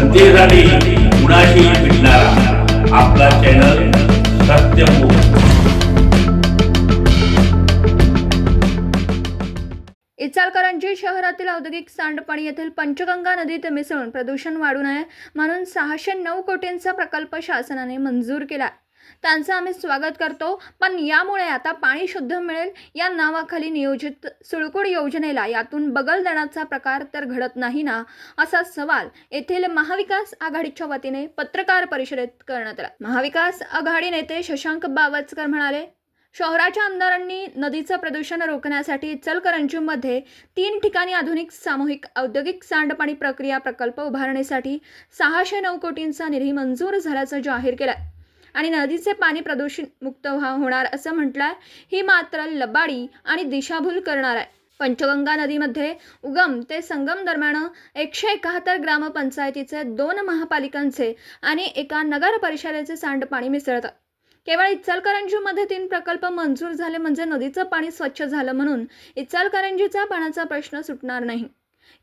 जनतेसाठी कुणाशी भेटणारा. आपला चॅनल सत्यमुख इचालकरंजी शहरातील औद्योगिक सांडपाणी येथील पंचगंगा नदीत मिसळून प्रदूषण वाढू नये म्हणून सहाशे नऊ कोटींचा प्रकल्प शासनाने मंजूर केला त्यांचं आम्ही स्वागत करतो. पण यामुळे आता पाणी शुद्ध मिळेल. या नावाखाली नियोजित सुळकुड योजनेला यातून बगल देण्याचा प्रकार तर घडत नाही ना? असा सवाल येथील महाविकास आघाडीच्या वतीने पत्रकार परिषदेत करण्यात आला. महाविकास आघाडी नेते शशांक बावचकर म्हणाले शहराच्या आमदारांनी नदीचं प्रदूषण रोखण्यासाठी इचलकरंजीमध्ये तीन ठिकाणी आधुनिक सामूहिक औद्योगिक सांडपाणी प्रक्रिया प्रकल्प उभारण्यासाठी सहाशे नऊ कोटींचा निधी मंजूर झाल्याचं जाहीर केलं आणि नदीचे पाणी प्रदूषण मुक्त व्हा- होणार असं म्हटलं आहे ही मात्र लबाडी आणि दिशाभूल करणार आहे. पंचगंगा नदीमध्ये उगम ते संगम दरम्यान एकशे एकाहत्तर ग्रामपंचायतीचे दोन महापालिकांचे आणि एका नगर परिषदेचे सांडपाणी मिसळतात. केवळ इचलकरंजीमध्ये तीन प्रकल्प मंजूर झाले म्हणजे नदीचं पाणी स्वच्छ झालं म्हणून इचलकरंजीचा पाण्याचा प्रश्न सुटणार नाही.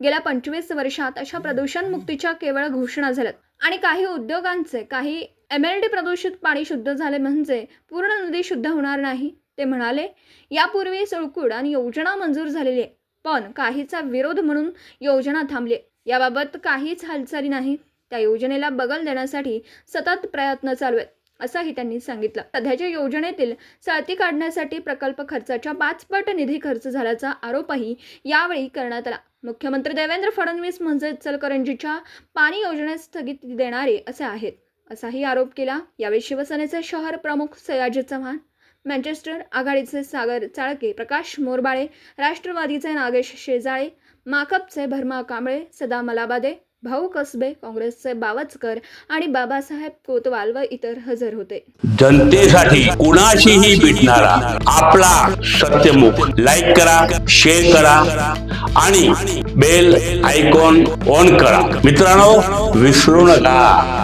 गेल्या पंचवीस वर्षात अशा प्रदूषण मुक्तीच्या केवळ घोषणा झाल्यात. आणि काही उद्योगांचे काही एम एल डी प्रदूषित पाणी शुद्ध झाले म्हणजे पूर्ण नदी शुद्ध होणार नाही ते म्हणाले. यापूर्वी सुळकूड आणि योजना मंजूर झालेली आहे पण काहीचा विरोध म्हणून योजना थांबली आहे. याबाबत काहीच हालचाली नाही. त्या योजनेला बगल देण्यासाठी सतत प्रयत्न चालू आहेत. असंही त्यांनी सांगितलं. सध्याच्या योजनेतील चाळती काढण्यासाठी प्रकल्प खर्चाच्या पाचपट निधी खर्च झाल्याचा आरोपही यावेळी करण्यात आला. मुख्यमंत्री देवेंद्र फडणवीस म्हणजे इचलकरंजीच्या पाणी योजनेस स्थगिती देणारे असे आहेत. असाही आरोप केला. यावेळी शिवसेनेचे शहर प्रमुख सयाजी चव्हाण मँचेस्टर आघाडीचे सागर चाळके प्रकाश मोरबाळे राष्ट्रवादीचे नागेश शेजाळे माकपचे भरमा कांबळे सदा मलाबादे भाऊ कसबे काँग्रेसचे बावचकर आणि बाबासाहेब कोतवाल व इतर हजर होते. जनतेसाठी कुणाशीही भेटणारा आपला सत्यमुख. लाईक करा शेअर करा आणि बेल आयकॉन ऑन करा. मित्रांनो विसरू नका.